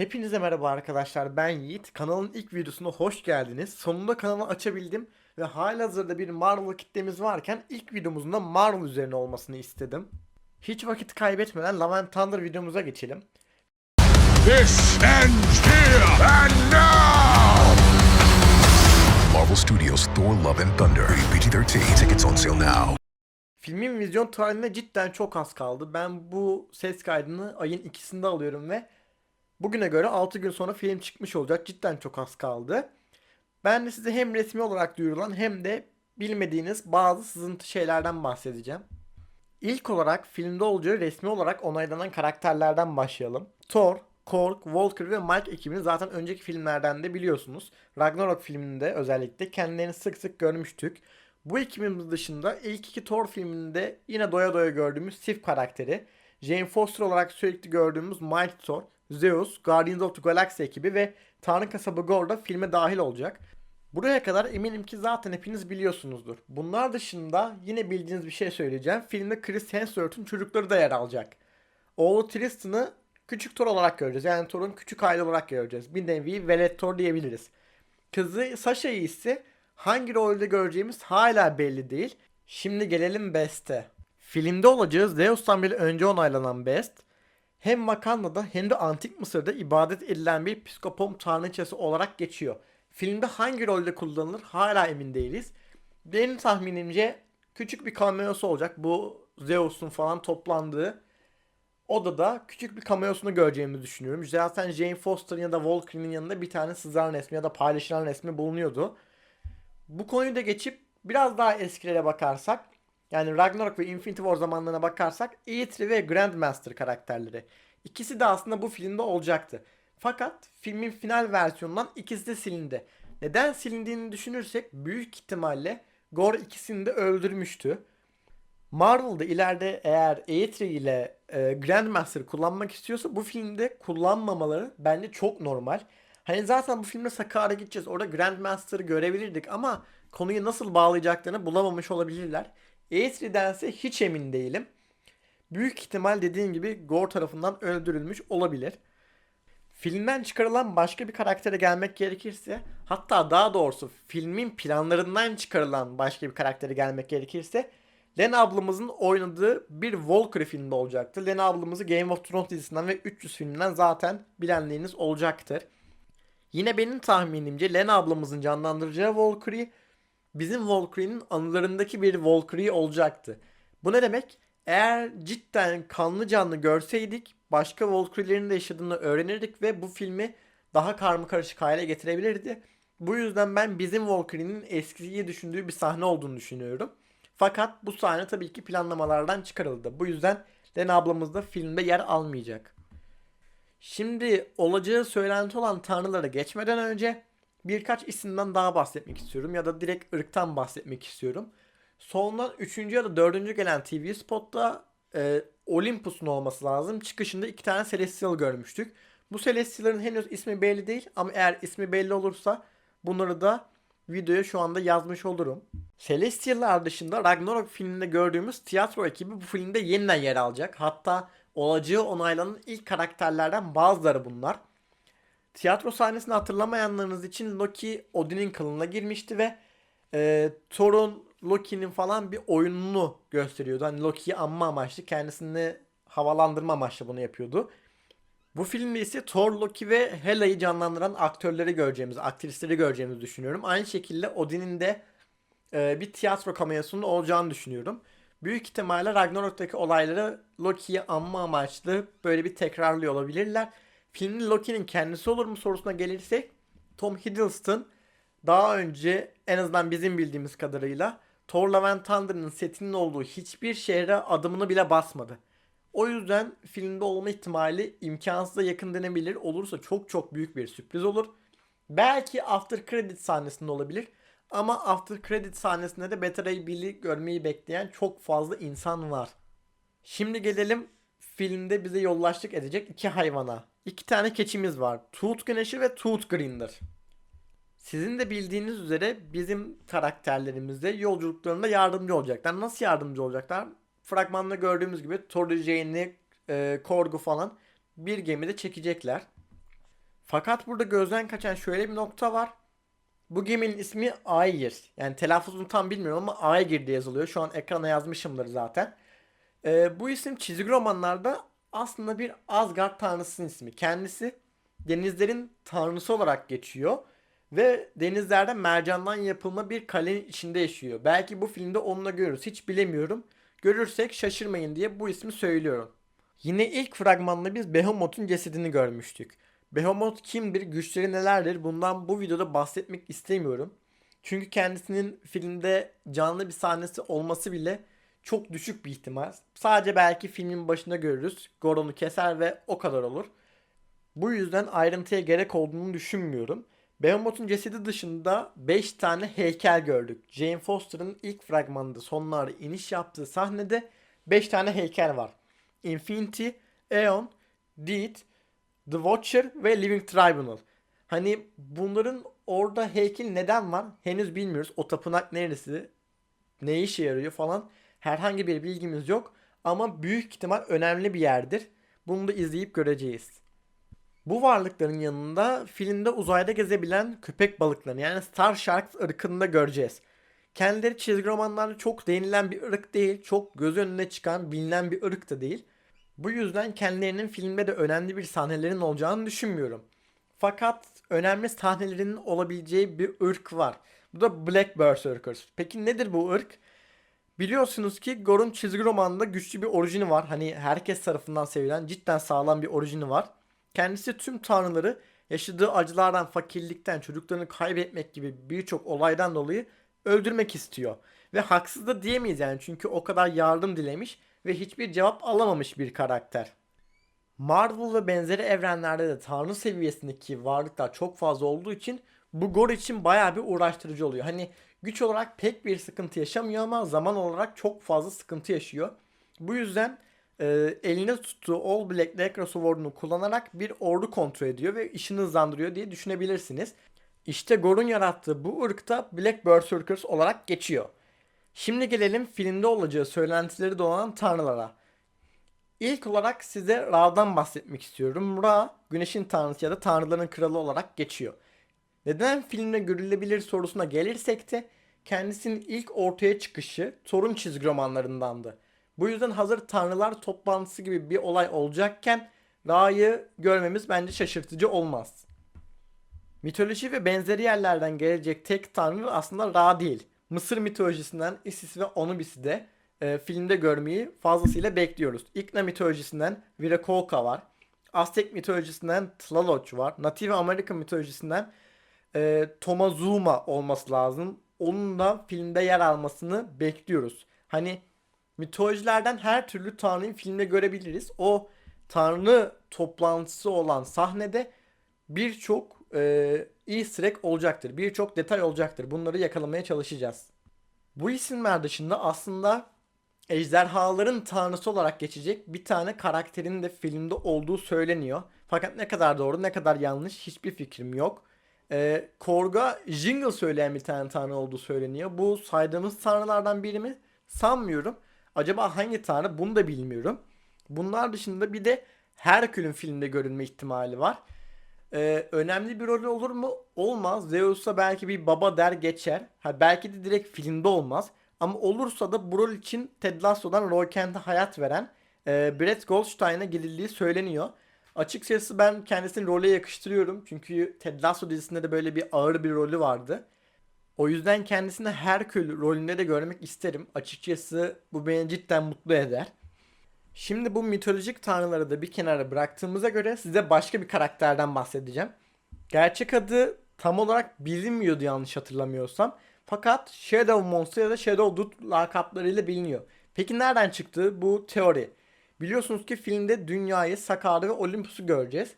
Hepinize merhaba arkadaşlar ben Yiğit. Kanalın ilk videosuna hoş geldiniz. Sonunda kanalı açabildim ve halihazırda bir Marvel kitlemiz varken ilk videomuzun da Marvel üzerine olmasını istedim. Hiç vakit kaybetmeden Love and Thunder videomuza geçelim. This ends here and now! Marvel Studios' Thor Love and Thunder. PG-13. Tickets on sale now. Filmin vizyon tarihine cidden çok az kaldı. Ben bu ses kaydını ayın ikisinde alıyorum ve bugüne göre 6 gün sonra film çıkmış olacak. Cidden çok az kaldı. Ben de size hem resmi olarak duyurulan hem de bilmediğiniz bazı sızıntı şeylerden bahsedeceğim. İlk olarak filmde olacağı resmi olarak onaylanan karakterlerden başlayalım. Thor, Korg, Walker ve Mike ekibini zaten önceki filmlerden de biliyorsunuz. Ragnarok filminde özellikle kendilerini sık sık görmüştük. Bu ekibimiz dışında ilk iki Thor filminde yine doya doya gördüğümüz Sif karakteri, Jane Foster olarak sürekli gördüğümüz Mighty Thor, Zeus, Guardians of the Galaxy ekibi ve Tanrı kasabı Gore da filme dahil olacak. Buraya kadar eminim ki zaten hepiniz biliyorsunuzdur. Bunlar dışında yine bildiğiniz bir şey söyleyeceğim. Filmde Chris Hemsworth'un çocukları da yer alacak. Oğlu Tristan'ı küçük Thor olarak göreceğiz. Yani Thor'un küçük aile olarak göreceğiz. Bir nevi velet Thor diyebiliriz. Kızı Sasha'yı ise hangi rolde göreceğimiz hala belli değil. Şimdi gelelim Best'e. Filmde olacağı Zeus'tan bile önce onaylanan Best, hem Wakanda'da hem de Antik Mısır'da ibadet edilen bir psikopom tanrıçası olarak geçiyor. Filmde hangi rolde kullanılır hala emin değiliz. Benim tahminimce küçük bir cameo'su olacak. Bu Zeus'un falan toplandığı odada küçük bir cameo'sunu göreceğimizi düşünüyorum. Zaten Jane Foster'ın ya da Valkyrie'nin yanında bir tane sızan resmi ya da paylaşılan resmi bulunuyordu. Bu konuyu da geçip biraz daha eskilere bakarsak yani Ragnarok ve Infinity War zamanlarına bakarsak E3 ve Grandmaster karakterleri. İkisi de aslında bu filmde olacaktı. Fakat filmin final versiyonundan ikisi de silindi. Neden silindiğini düşünürsek büyük ihtimalle Gore ikisini de öldürmüştü. Marvel'da ileride eğer E3 ile e, Grandmaster kullanmak istiyorsa bu filmde kullanmamaları bence çok normal. Hani zaten bu filmde Sakar'a gideceğiz. Orada Grandmaster'ı görebilirdik ama konuyu nasıl bağlayacaklarını bulamamış olabilirler. E3'dense hiç emin değilim. Büyük ihtimal dediğim gibi Gore tarafından öldürülmüş olabilir. Filmden çıkarılan başka bir karaktere gelmek gerekirse hatta daha doğrusu filmin planlarından çıkarılan başka bir karaktere gelmek gerekirse Lena ablamızın oynadığı bir Valkyrie filmde olacaktı. Lena ablamızı Game of Thrones dizisinden ve 300 filminden zaten bilenliğiniz olacaktır. Yine benim tahminimce Lena ablamızın canlandıracağı Valkyrie bizim Valkyrie'nin anılarındaki bir Valkyrie olacaktı. Bu ne demek? Eğer cidden kanlı canlı görseydik başka Valkyrie'lerin de yaşadığını öğrenirdik ve bu filmi daha karma karışık hale getirebilirdi. Bu yüzden ben bizim Valkyrie'nin eskiyi düşündüğü bir sahne olduğunu düşünüyorum. Fakat bu sahne tabii ki planlamalardan çıkarıldı. Bu yüzden Lena ablamız da filmde yer almayacak. Şimdi olacağı söylenti olan tanrılara geçmeden önce birkaç isimden daha bahsetmek istiyorum ya da direkt ırktan bahsetmek istiyorum. Sondan 3. ya da 4. gelen TV spotta e, Olympus'un olması lazım. Çıkışında iki tane Celestial görmüştük. Bu Celestial'ların henüz ismi belli değil ama eğer ismi belli olursa bunları da videoya şu anda yazmış olurum. Celestial'lar dışında Ragnarok filminde gördüğümüz tiyatro ekibi bu filmde yeniden yer alacak. Hatta olacağı onaylanan ilk karakterlerden bazıları bunlar. Tiyatro sahnesini hatırlamayanlarınız için Loki Odin'in kılığına girmişti ve e, Thor'un Loki'nin falan bir oyununu gösteriyordu. Hani Loki'yi anma amaçlı kendisini havalandırma amaçlı bunu yapıyordu. Bu filmde ise Thor, Loki ve Hela'yı canlandıran aktörleri göreceğimiz, aktrisleri göreceğimizi düşünüyorum. Aynı şekilde Odin'in de e, bir tiyatro kamerasının olacağını düşünüyorum. Büyük ihtimalle Ragnarok'taki olayları Loki'yi anma amaçlı böyle bir tekrarlıyor olabilirler. Filmde Loki'nin kendisi olur mu sorusuna gelirsek Tom Hiddleston daha önce en azından bizim bildiğimiz kadarıyla Thor Love and Thunder'ın setinin olduğu hiçbir şehre adımını bile basmadı. O yüzden filmde olma ihtimali imkansıza yakın denebilir. Olursa çok çok büyük bir sürpriz olur. Belki after credit sahnesinde olabilir. Ama after credit sahnesinde de Beta Ray Bill'i görmeyi bekleyen çok fazla insan var. Şimdi gelelim filmde bize yollaştık edecek iki hayvana. İki tane keçimiz var. Tooth Güneşi ve Tooth Grinder. Sizin de bildiğiniz üzere bizim karakterlerimizde yolculuklarında yardımcı olacaklar. Nasıl yardımcı olacaklar? Fragmanda gördüğümüz gibi Jane'i, e, Korg'u falan bir gemide çekecekler. Fakat burada gözden kaçan şöyle bir nokta var. Bu geminin ismi Aegir. Yani telaffuzunu tam bilmiyorum ama Aegir diye yazılıyor. Şu an ekrana yazmışımdır zaten. Ee, bu isim çizgi romanlarda aslında bir Asgard tanrısının ismi. Kendisi denizlerin tanrısı olarak geçiyor. Ve denizlerde mercandan yapılma bir kalenin içinde yaşıyor. Belki bu filmde onunla görürüz. Hiç bilemiyorum. Görürsek şaşırmayın diye bu ismi söylüyorum. Yine ilk fragmanda biz Behemoth'un cesedini görmüştük. Behemoth kimdir, güçleri nelerdir bundan bu videoda bahsetmek istemiyorum. Çünkü kendisinin filmde canlı bir sahnesi olması bile çok düşük bir ihtimal. Sadece belki filmin başında görürüz. Goron'u keser ve o kadar olur. Bu yüzden ayrıntıya gerek olduğunu düşünmüyorum. Behemoth'un cesedi dışında 5 tane heykel gördük. Jane Foster'ın ilk fragmanında sonlarda iniş yaptığı sahnede 5 tane heykel var. Infinity, Aeon, Deed, The Watcher ve Living Tribunal. Hani bunların orada heykel neden var henüz bilmiyoruz. O tapınak neresi, ne işe yarıyor falan herhangi bir bilgimiz yok. Ama büyük ihtimal önemli bir yerdir. Bunu da izleyip göreceğiz. Bu varlıkların yanında filmde uzayda gezebilen köpek balıklarını yani Star Sharks ırkını da göreceğiz. Kendileri çizgi romanlarda çok değinilen bir ırk değil, çok göz önüne çıkan bilinen bir ırk da değil. Bu yüzden kendilerinin filmde de önemli bir sahnelerin olacağını düşünmüyorum. Fakat önemli sahnelerinin olabileceği bir ırk var. Bu da Black Berserkers. Peki nedir bu ırk? Biliyorsunuz ki Gor'un çizgi romanında güçlü bir orijini var. Hani herkes tarafından sevilen cidden sağlam bir orijini var. Kendisi tüm tanrıları yaşadığı acılardan, fakirlikten, çocuklarını kaybetmek gibi birçok olaydan dolayı öldürmek istiyor. Ve haksız da diyemeyiz yani çünkü o kadar yardım dilemiş ve hiçbir cevap alamamış bir karakter. Marvel ve benzeri evrenlerde de tanrı seviyesindeki varlıklar çok fazla olduğu için bu Gore için bayağı bir uğraştırıcı oluyor. Hani güç olarak pek bir sıkıntı yaşamıyor ama zaman olarak çok fazla sıkıntı yaşıyor. Bu yüzden e, elinde tuttuğu All Black Necro Sword'unu kullanarak bir ordu kontrol ediyor ve işini hızlandırıyor diye düşünebilirsiniz. İşte Gore'un yarattığı bu ırkta Black Berserkers olarak geçiyor. Şimdi gelelim filmde olacağı söylentileri dolanan tanrılara. İlk olarak size Ra'dan bahsetmek istiyorum. Ra, güneşin tanrısı ya da tanrıların kralı olarak geçiyor. Neden filmde görülebilir sorusuna gelirsek de kendisinin ilk ortaya çıkışı Thor'un çizgi romanlarındandı. Bu yüzden hazır tanrılar toplantısı gibi bir olay olacakken Ra'yı görmemiz bence şaşırtıcı olmaz. Mitoloji ve benzeri yerlerden gelecek tek tanrı aslında Ra değil. Mısır mitolojisinden Isis ve Anubis'i de e, filmde görmeyi fazlasıyla bekliyoruz. İkna mitolojisinden Viracocha var. Aztek mitolojisinden Tlaloc var. Native Amerika mitolojisinden e, Tomazuma olması lazım. Onun da filmde yer almasını bekliyoruz. Hani mitolojilerden her türlü tanrıyı filmde görebiliriz. O tanrı toplantısı olan sahnede birçok e, easter egg olacaktır. Birçok detay olacaktır. Bunları yakalamaya çalışacağız. Bu isimler dışında aslında ejderhaların tanrısı olarak geçecek bir tane karakterin de filmde olduğu söyleniyor. Fakat ne kadar doğru ne kadar yanlış hiçbir fikrim yok. Ee, Korg'a Jingle söyleyen bir tane tanrı olduğu söyleniyor. Bu saydığımız tanrılardan biri mi? Sanmıyorum. Acaba hangi tanrı bunu da bilmiyorum. Bunlar dışında bir de Herkül'ün filmde görünme ihtimali var. Ee, önemli bir rolü olur mu? Olmaz. Zeus'a belki bir baba der geçer. Ha, belki de direkt filmde olmaz. Ama olursa da bu rol için Ted Lasso'dan Roy Kent'e hayat veren e, Brett Goldstein'a gidildiği söyleniyor. Açıkçası ben kendisini role yakıştırıyorum. Çünkü Ted Lasso dizisinde de böyle bir ağır bir rolü vardı. O yüzden kendisini Herkül rolünde de görmek isterim. Açıkçası bu beni cidden mutlu eder. Şimdi bu mitolojik tanrıları da bir kenara bıraktığımıza göre size başka bir karakterden bahsedeceğim. Gerçek adı tam olarak bilinmiyordu yanlış hatırlamıyorsam. Fakat Shadow Monster ya da Shadow Dude lakaplarıyla biliniyor. Peki nereden çıktı bu teori? Biliyorsunuz ki filmde dünyayı, Sakarya ve Olympus'u göreceğiz.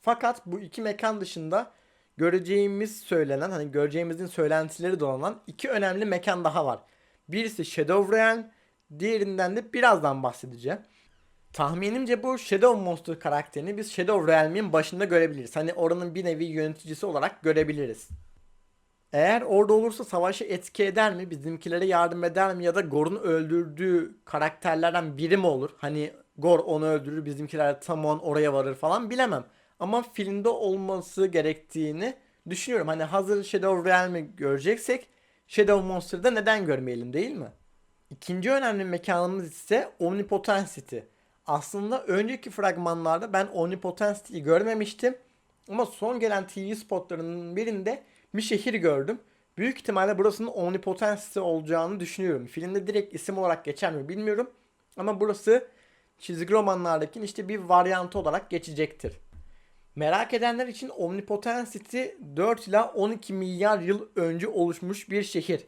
Fakat bu iki mekan dışında göreceğimiz söylenen, hani göreceğimizin söylentileri dolanan iki önemli mekan daha var. Birisi Shadow Realm, diğerinden de birazdan bahsedeceğim. Tahminimce bu Shadow Monster karakterini biz Shadow Realm'in başında görebiliriz. Hani oranın bir nevi yöneticisi olarak görebiliriz. Eğer orada olursa savaşı etki eder mi? Bizimkilere yardım eder mi? Ya da Gor'un öldürdüğü karakterlerden biri mi olur? Hani Gor onu öldürür, bizimkiler tam on oraya varır falan bilemem. Ama filmde olması gerektiğini düşünüyorum. Hani hazır Shadow Realm'i göreceksek Shadow Monster'da neden görmeyelim değil mi? İkinci önemli mekanımız ise Omnipotensity. Aslında önceki fragmanlarda ben Omnipotensity'yi görmemiştim. Ama son gelen TV spotlarının birinde bir şehir gördüm. Büyük ihtimalle burasının Omnipotensity olacağını düşünüyorum. Filmde direkt isim olarak geçer mi bilmiyorum. Ama burası çizgi romanlardaki işte bir varyantı olarak geçecektir. Merak edenler için Omnipotensity 4 ila 12 milyar yıl önce oluşmuş bir şehir.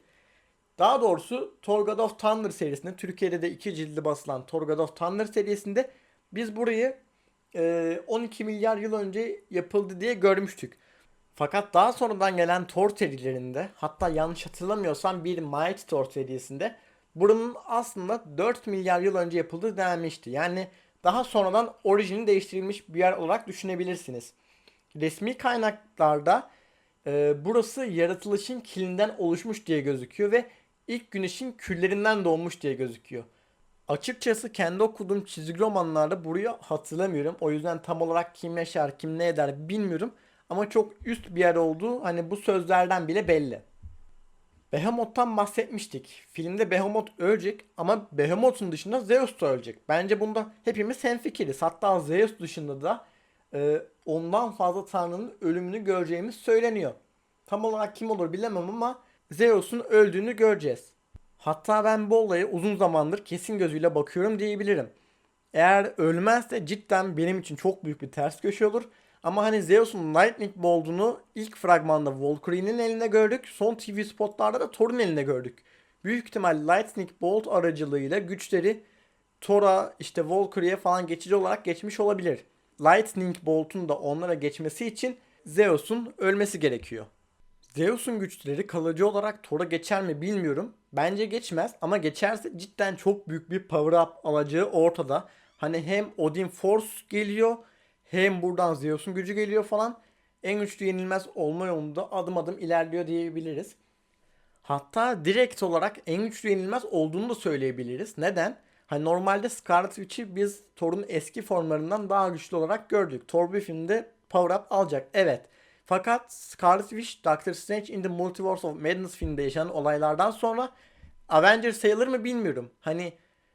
Daha doğrusu Thor God of Thunder serisinde Türkiye'de de iki cildi basılan Thor God of Thunder serisinde biz burayı e, 12 milyar yıl önce yapıldı diye görmüştük. Fakat daha sonradan gelen Thor serilerinde hatta yanlış hatırlamıyorsam bir Mighty Thor serisinde buranın aslında 4 milyar yıl önce yapıldığı denmişti. Yani daha sonradan orijini değiştirilmiş bir yer olarak düşünebilirsiniz. Resmi kaynaklarda e, burası yaratılışın kilinden oluşmuş diye gözüküyor ve ilk güneşin küllerinden doğmuş diye gözüküyor. Açıkçası kendi okuduğum çizgi romanlarda burayı hatırlamıyorum. O yüzden tam olarak kim yaşar, kim ne eder bilmiyorum. Ama çok üst bir yer olduğu hani bu sözlerden bile belli. Behemoth'tan bahsetmiştik. Filmde Behemoth ölecek ama Behemoth'un dışında Zeus da ölecek. Bence bunda hepimiz hemfikiriz. Hatta Zeus dışında da e, ondan fazla tanrının ölümünü göreceğimiz söyleniyor. Tam olarak kim olur bilemem ama Zeus'un öldüğünü göreceğiz. Hatta ben bu olaya uzun zamandır kesin gözüyle bakıyorum diyebilirim. Eğer ölmezse cidden benim için çok büyük bir ters köşe olur. Ama hani Zeus'un Lightning Bolt'unu ilk fragmanda Valkyrie'nin elinde gördük. Son TV spotlarda da Thor'un elinde gördük. Büyük ihtimal Lightning Bolt aracılığıyla güçleri Thor'a işte Valkyrie'ye falan geçici olarak geçmiş olabilir. Lightning Bolt'un da onlara geçmesi için Zeus'un ölmesi gerekiyor. Zeus'un güçleri kalıcı olarak Thor'a geçer mi bilmiyorum. Bence geçmez ama geçerse cidden çok büyük bir power up alacağı ortada. Hani hem Odin Force geliyor hem buradan Zeus'un gücü geliyor falan. En güçlü yenilmez olma yolunda adım adım ilerliyor diyebiliriz. Hatta direkt olarak en güçlü yenilmez olduğunu da söyleyebiliriz. Neden? Hani normalde Scarlet Witch'i biz Thor'un eski formlarından daha güçlü olarak gördük. Thor bir filmde power up alacak. Evet. Fakat Scarlet Witch, Doctor Strange in the Multiverse of Madness filminde yaşanan olaylardan sonra Avenger sayılır mı bilmiyorum. Hani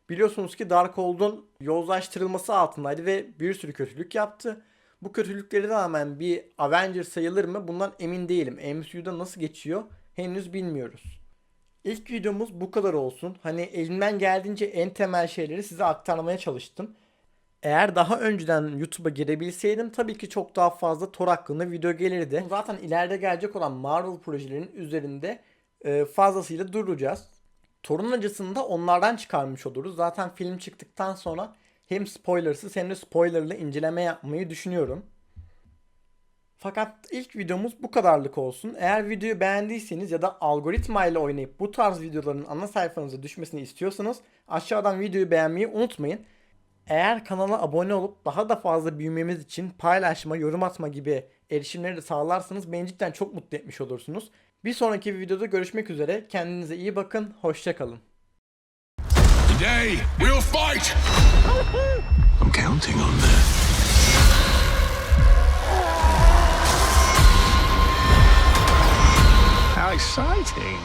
biliyorsunuz ki Darkhold'un yozlaştırılması altındaydı ve bir sürü kötülük yaptı. Bu kötülükleri rağmen bir Avenger sayılır mı bundan emin değilim. MCU'da nasıl geçiyor henüz bilmiyoruz. İlk videomuz bu kadar olsun. Hani elimden geldiğince en temel şeyleri size aktarmaya çalıştım. Eğer daha önceden YouTube'a girebilseydim tabii ki çok daha fazla Thor hakkında video gelirdi. Zaten ileride gelecek olan Marvel projelerinin üzerinde e, fazlasıyla duracağız. Thor'un acısını da onlardan çıkarmış oluruz. Zaten film çıktıktan sonra hem spoilersız hem de spoilerlı inceleme yapmayı düşünüyorum. Fakat ilk videomuz bu kadarlık olsun. Eğer videoyu beğendiyseniz ya da algoritma ile oynayıp bu tarz videoların ana sayfanıza düşmesini istiyorsanız aşağıdan videoyu beğenmeyi unutmayın. Eğer kanala abone olup daha da fazla büyümemiz için paylaşma, yorum atma gibi erişimleri de sağlarsanız beni cidden çok mutlu etmiş olursunuz. Bir sonraki videoda görüşmek üzere. Kendinize iyi bakın. Hoşçakalın. Today, we'll fight! I'm counting on that. How exciting!